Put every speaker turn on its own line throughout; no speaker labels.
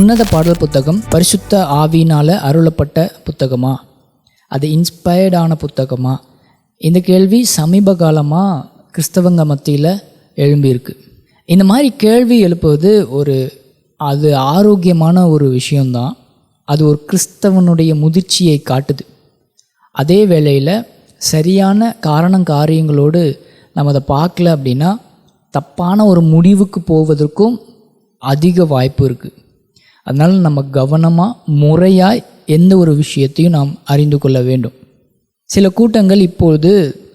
உன்னத பாடல் புத்தகம் பரிசுத்த ஆவியினால் அருளப்பட்ட புத்தகமா? அது இன்ஸ்பயர்டான புத்தகமா? இந்த கேள்வி சமீப காலமாக கிறிஸ்தவங்க மத்தியில் எழும்பியிருக்கு. இந்த மாதிரி கேள்வி எழுப்புவது ஒரு அது ஆரோக்கியமான ஒரு விஷயந்தான் அது ஒரு கிறிஸ்தவனுடைய முதிர்ச்சியை காட்டுது. அதே வேளையில் சரியான காரணம் காரியங்களோடு நம்ம அதை பார்க்கல அப்படின்னா தப்பான ஒரு முடிவுக்கு போவதற்கும் அதிக வாய்ப்பு இருக்குது அதனால் நம்ம கவனமாக முறையாக எந்த ஒரு விஷயத்தையும் நாம் அறிந்து கொள்ள வேண்டும். சில கூட்டங்கள் இப்பொழுது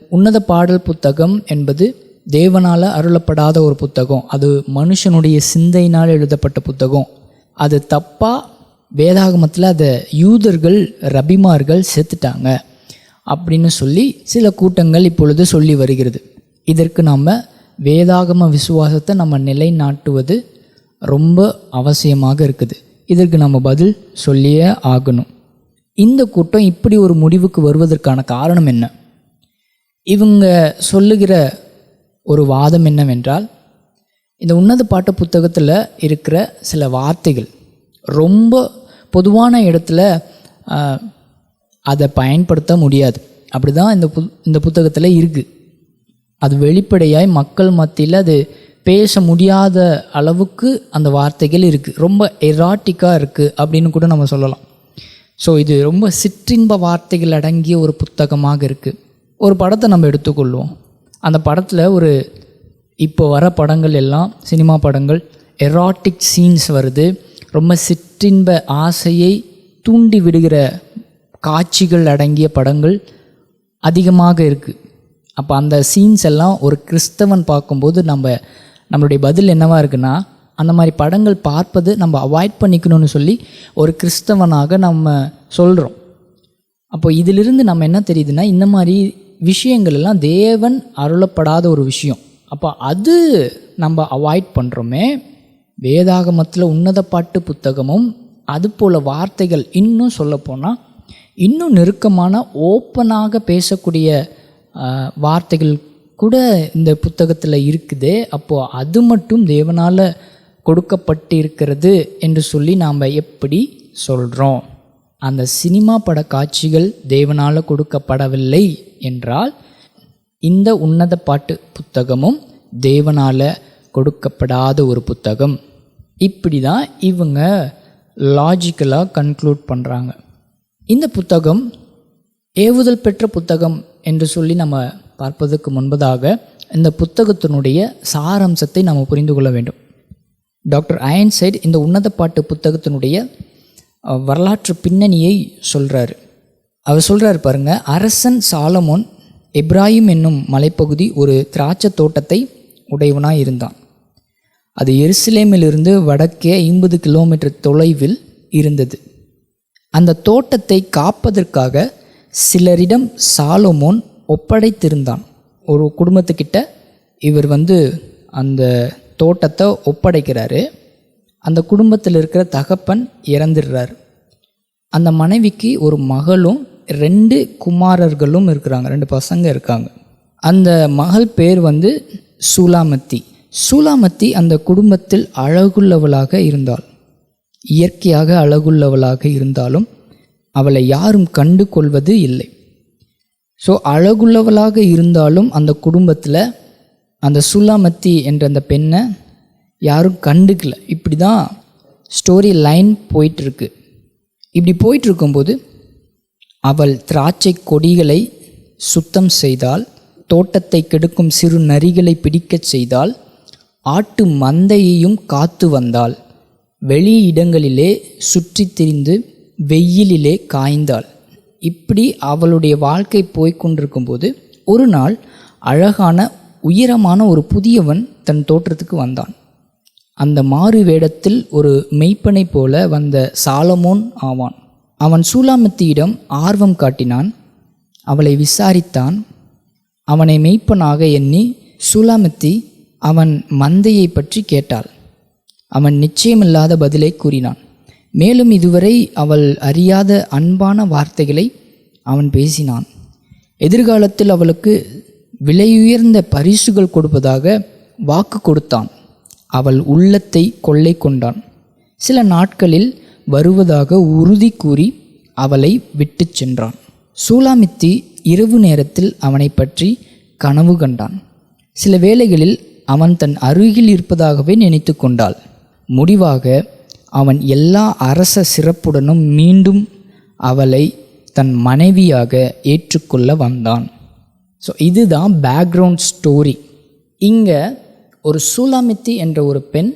உன்னத பாடல் புத்தகம் என்பது தேவனால் அருளப்படாத ஒரு புத்தகம். அது மனுஷனுடைய சிந்தையினால் எழுதப்பட்ட புத்தகம். அது தப்பாக வேதாகமத்தில் அதை யூதர்கள் ரபிமார்கள் செத்துட்டாங்க அப்படின்னு சொல்லி சில கூட்டங்கள் இப்பொழுது சொல்லி வருகிறது. இதற்கு நாம் வேதாகம விசுவாசத்தை நம்ம நிலைநாட்டுவது ரொம்ப அவசியமாக இருக்குது. இதற்கு நம்ம பதில் சொல்லியே ஆகணும். இந்த கூட்டம் இப்படி ஒரு முடிவுக்கு வருவதற்கான காரணம் என்ன? இவங்க சொல்லுகிற ஒரு வாதம் என்னவென்றால் இந்த உன்னத பாட்டு புத்தகத்தில் இருக்கிற சில வார்த்தைகள் ரொம்ப பொதுவான இடத்துல அதை பயன்படுத்த முடியாது. அப்படி தான் இந்த பு இந்த புத்தகத்தில் இருக்குது அது வெளிப்படையாய் மக்கள் மத்தியில் அது பேச முடியாத அளவுக்கு அந்த வார்த்தைகள் இருக்குது ரொம்ப எராட்டிக்காக இருக்குது அப்படின்னு கூட நம்ம சொல்லலாம். ஸோ இது ரொம்ப சிற்றின்ப வார்த்தைகள் அடங்கிய ஒரு புத்தகமாக இருக்குது ஒரு படத்தை நம்ம எடுத்துக்கொள்வோம். அந்த படத்தில் ஒரு இப்போ வர படங்கள் எல்லாம் சினிமா படங்கள் எராட்டிக் சீன்ஸ் வருது. ரொம்ப சிற்றின்ப ஆசையை தூண்டி விடுகிற காட்சிகள் அடங்கிய படங்கள் அதிகமாக இருக்குது அப்போ அந்த சீன்ஸ் எல்லாம் ஒரு கிறிஸ்தவன் பார்க்கும்போது நம்ம நம்மளுடைய பதில் என்னவாக இருக்குன்னா அந்த மாதிரி படங்கள் பார்ப்பது நம்ம அவாய்ட் பண்ணிக்கணும்னு சொல்லி ஒரு கிறிஸ்தவனாக நம்ம சொல்கிறோம் அப்போ இதிலிருந்து நம்ம என்ன தெரியுதுன்னா இந்த மாதிரி விஷயங்கள் எல்லாம் தேவன் அருளப்படாத ஒரு விஷயம். அப்போ அது நம்ம அவாய்ட் பண்ணுறோமே வேதாகமத்தில் உன்னத பாட்டு புத்தகமும் அது போல் வார்த்தைகள் இன்னும் சொல்லப்போனால் இன்னும் நெருக்கமான ஓப்பனாக பேசக்கூடிய வார்த்தைகள் கூட இந்த புத்தகத்தில் இருக்குது. அப்போது அது மட்டும் தேவனால் கொடுக்கப்பட்டிருக்கிறது என்று சொல்லி நாம் எப்படி சொல்கிறோம் அந்த சினிமா பட காட்சிகள் தேவனால் கொடுக்கப்படவில்லை என்றால் இந்த உன்னத பாட்டு புத்தகமும் தேவனால் கொடுக்கப்படாத ஒரு புத்தகம். இப்படி தான் இவங்க லாஜிக்கலாக கன்க்ளூட் பண்ணுறாங்க இந்த புத்தகம் ஏவுதல் பெற்ற புத்தகம் என்று சொல்லி நம்ம பார்ப்பதற்கு முன்பதாக இந்த புத்தகத்தினுடைய சாராம்சத்தை நாம் புரிந்து கொள்ள வேண்டும். டாக்டர் அயன்சைட் இந்த உன்னத பாட்டு புத்தகத்தினுடைய வரலாற்று பின்னணியை சொல்கிறாரு அவர் சொல்கிறாரு பாருங்கள் அரசன் சாலமோன் இப்ராஹிம் என்னும் மலைப்பகுதி ஒரு திராட்சை தோட்டத்தை உடையவனாக இருந்தான். அது எருசலேமிலிருந்து வடக்கே ஐம்பது கிலோமீட்டர் தொலைவில் இருந்தது. அந்த தோட்டத்தை காப்பதற்காக சிலரிடம் சாலமோன் ஒப்படைத்திருந்தான். ஒரு குடும்பத்துக்கிட்ட இவர் வந்து அந்த தோட்டத்தை ஒப்படைக்கிறாரு. அந்த குடும்பத்தில் இருக்கிற தகப்பன் இறந்துடுறார். அந்த மனைவிக்கு ஒரு மகளும் ரெண்டு குமாரர்களும் இருக்கிறாங்க. ரெண்டு பசங்க இருக்காங்க. அந்த மகள் பேர் வந்து சூலாமத்தி. சூலாமத்தி அந்த குடும்பத்தில் அழகுள்ளவளாக இருந்தாள். இயற்கையாக அழகுள்ளவளாக இருந்தாலும் அவளை யாரும் கண்டு கொள்வது இல்லை. ஸோ அழகுள்ளவளாக இருந்தாலும் அந்த குடும்பத்தில் அந்த சுல்லாமத்தி என்ற அந்த பெண்ணை யாரும் கண்டுக்கல. இப்படி தான் ஸ்டோரி லைன் போயிட்டுருக்கு. இப்படி போயிட்டுருக்கும்போது அவள் திராட்சை கொடிகளை சுத்தம் செய்தால் தோட்டத்தை கெடுக்கும் சிறு நரிகளை பிடிக்கச் செய்தால் ஆட்டு மந்தையையும் காத்து வந்தாள். வெளி இடங்களிலே சுற்றித் திரிந்து வெயிலிலே காய்ந்தாள். இப்படி அவளுடைய வாழ்க்கை போய்க் கொண்டிருக்கும்போது ஒரு நாள் அழகான உயரமான ஒரு புதியவன் தன் தோற்றத்துக்கு வந்தான். அந்த மாறு வேடத்தில் ஒரு மெய்ப்பனை போல வந்த சாலமோன் ஆவான். அவன் சூலாமத்தியிடம் ஆர்வம் காட்டினான். அவளை விசாரித்தான். அவனை மெய்ப்பனாக எண்ணி சூலாமத்தி அவன் மந்தையை பற்றி கேட்டாள். அவன் நிச்சயமில்லாத பதிலை கூறினான். மேலும் இதுவரை அவள் அறியாத அன்பான வார்த்தைகளை அவன் பேசினான். எதிர்காலத்தில் அவளுக்கு விலையுயர்ந்த பரிசுகள் கொடுப்பதாக வாக்கு கொடுத்தான். அவள் உள்ளத்தை கொள்ளை கொண்டான். சில நாட்களில் வருவதாக உறுதி கூறி அவளை விட்டுச் சென்றான். சூலாமித்தி இரவு நேரத்தில் அவனை பற்றி கனவு கண்டான். சில வேளைகளில் அவன் தன் அருகில் இருப்பதாகவே நினைத்து கொண்டாள். முடிவாக அவன் எல்லா அரச சிறப்புடனும் மீண்டும் அவளை தன் மனைவியாக ஏற்றுக்கொள்ள வந்தான். ஸோ இதுதான் பேக்ரவுண்ட் ஸ்டோரி இங்கே ஒரு சூலாமித்தி என்ற ஒரு பெண்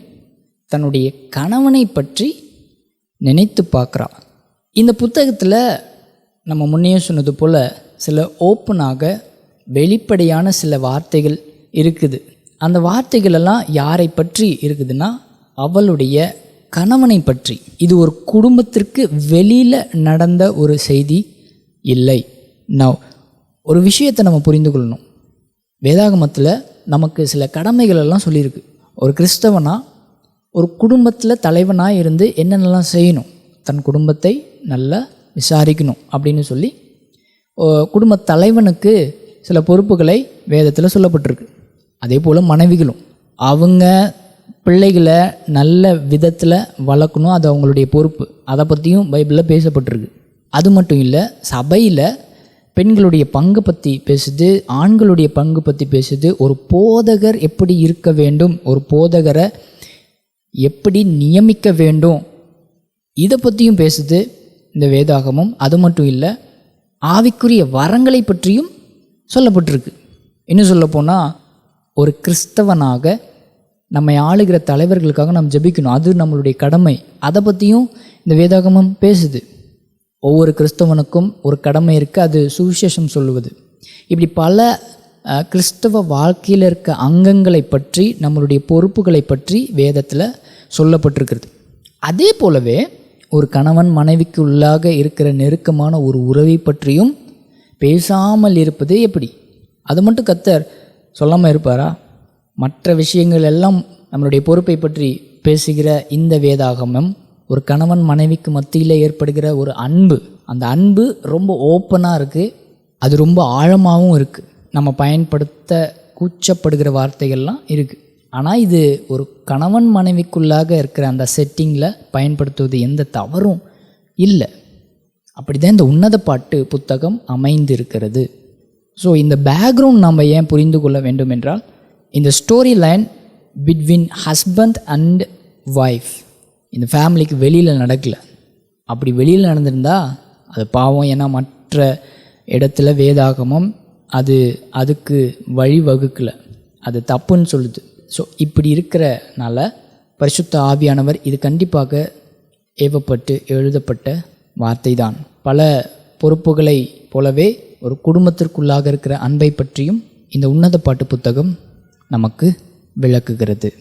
தன்னுடைய கணவனை பற்றி நினைத்து பார்க்குறா. இந்த புத்தகத்தில் நம்ம முன்னையே சொன்னது போல் சில ஓப்பனாக வெளிப்படையான சில வார்த்தைகள் இருக்குது. அந்த வார்த்தைகளெல்லாம் யாரை பற்றி இருக்குதுன்னா அவளுடைய கணவனை பற்றி. இது ஒரு குடும்பத்திற்கு வெளியில் நடந்த ஒரு செய்தி இல்லை. நான் ஒரு விஷயத்தை நம்ம புரிந்து கொள்ளணும். வேதாகமத்தில் நமக்கு சில கடமைகள் எல்லாம் சொல்லியிருக்கு. ஒரு கிறிஸ்தவனாக ஒரு குடும்பத்தில் தலைவனாக இருந்து என்னென்னலாம் செய்யணும்? தன் குடும்பத்தை நல்லா விசாரிக்கணும் அப்படின்னு சொல்லி குடும்ப தலைவனுக்கு சில பொறுப்புகளை வேதத்தில் சொல்லப்பட்டிருக்கு. அதே போல் மனைவிகளும். அவங்க பிள்ளைகளை நல்ல விதத்தில் வளர்க்கணும். அது அவங்களுடைய பொறுப்பு. அதை பற்றியும் பைபிளில் பேசப்பட்டிருக்கு. அது மட்டும் இல்லை சபையில் பெண்களுடைய பங்கு பற்றி பேசுது ஆண்களுடைய பங்கு பற்றி பேசுது. ஒரு போதகர் எப்படி இருக்க வேண்டும் ஒரு போதகரை எப்படி நியமிக்க வேண்டும் இதை பற்றியும் பேசுது இந்த வேதாகமும். அது மட்டும் இல்லை ஆவிக்குரிய வரங்களை பற்றியும் சொல்லப்பட்டிருக்கு. இன்னும் சொல்லப்போனால் ஒரு கிறிஸ்தவனாக நம்மை ஆளுகிற தலைவர்களுக்காக நாம் ஜெபிக்கணும். அது நம்மளுடைய கடமை. அதை பற்றியும் இந்த வேதாகமம் பேசுது. ஒவ்வொரு கிறிஸ்தவனுக்கும் ஒரு கடமை இருக்குது அது சுவிசேஷம் சொல்லுவது. இப்படி பல கிறிஸ்தவ வாழ்க்கையில் இருக்க அங்கங்களை பற்றி நம்மளுடைய பொறுப்புகளை பற்றி வேதத்தில் சொல்லப்பட்டிருக்கிறது. அதே போலவே ஒரு கணவன் மனைவிக்கு உள்ளாக இருக்கிற நெருக்கமான ஒரு உறவை பற்றியும் பேசாமல் இருப்பது எப்படி? அது மட்டும் கத்தர் சொல்லாமல் இருப்பாரா? மற்ற விஷயங்கள் எல்லாம் நம்மளுடைய பொறுப்பை பற்றி பேசுகிற இந்த வேதாகமம் ஒரு கணவன் மனைவிக்கு மத்தியில் ஏற்படுகிற ஒரு அன்பு. அந்த அன்பு ரொம்ப ஓப்பனாக இருக்குது அது ரொம்ப ஆழமாகவும் இருக்குது நம்ம பயன்படுத்த கூச்சப்படுகிற வார்த்தைகள்லாம் இருக்குது ஆனால் இது ஒரு கணவன் மனைவிக்குள்ளாக இருக்கிற அந்த செட்டிங்கில் பயன்படுத்துவது எந்த தவறும் இல்லை. அப்படி தான் இந்த உன்னத பாட்டு புத்தகம் அமைந்திருக்கிறது. ஸோ இந்த பேக்ரவுண்ட் நாம் ஏன் புரிந்து கொள்ள வேண்டும் என்றால் இந்த story line between husband and wife இந்த ஃபேமிலிக்கு வெளியில் நடக்கல. அப்படி வெளியில் நடந்திருந்தா அது பாவம் ஏன்னா மற்ற இடத்துல வேதாகமம் அது அதுக்கு வழி வகுக்கலை அது தப்புன்னு சொல்லுது. ஸோ இப்படி இருக்கிறனால பரிசுத்த ஆவியானவர் இது கண்டிப்பாக ஏவப்பட்டு எழுதப்பட்ட வார்த்தை தான் பல பொறுப்புகளை போலவே ஒரு குடும்பத்திற்குள்ளாக இருக்கிற அன்பை பற்றியும் இந்த உன்னத பாட்டு புத்தகம் நமக்கு விளக்குகிறது.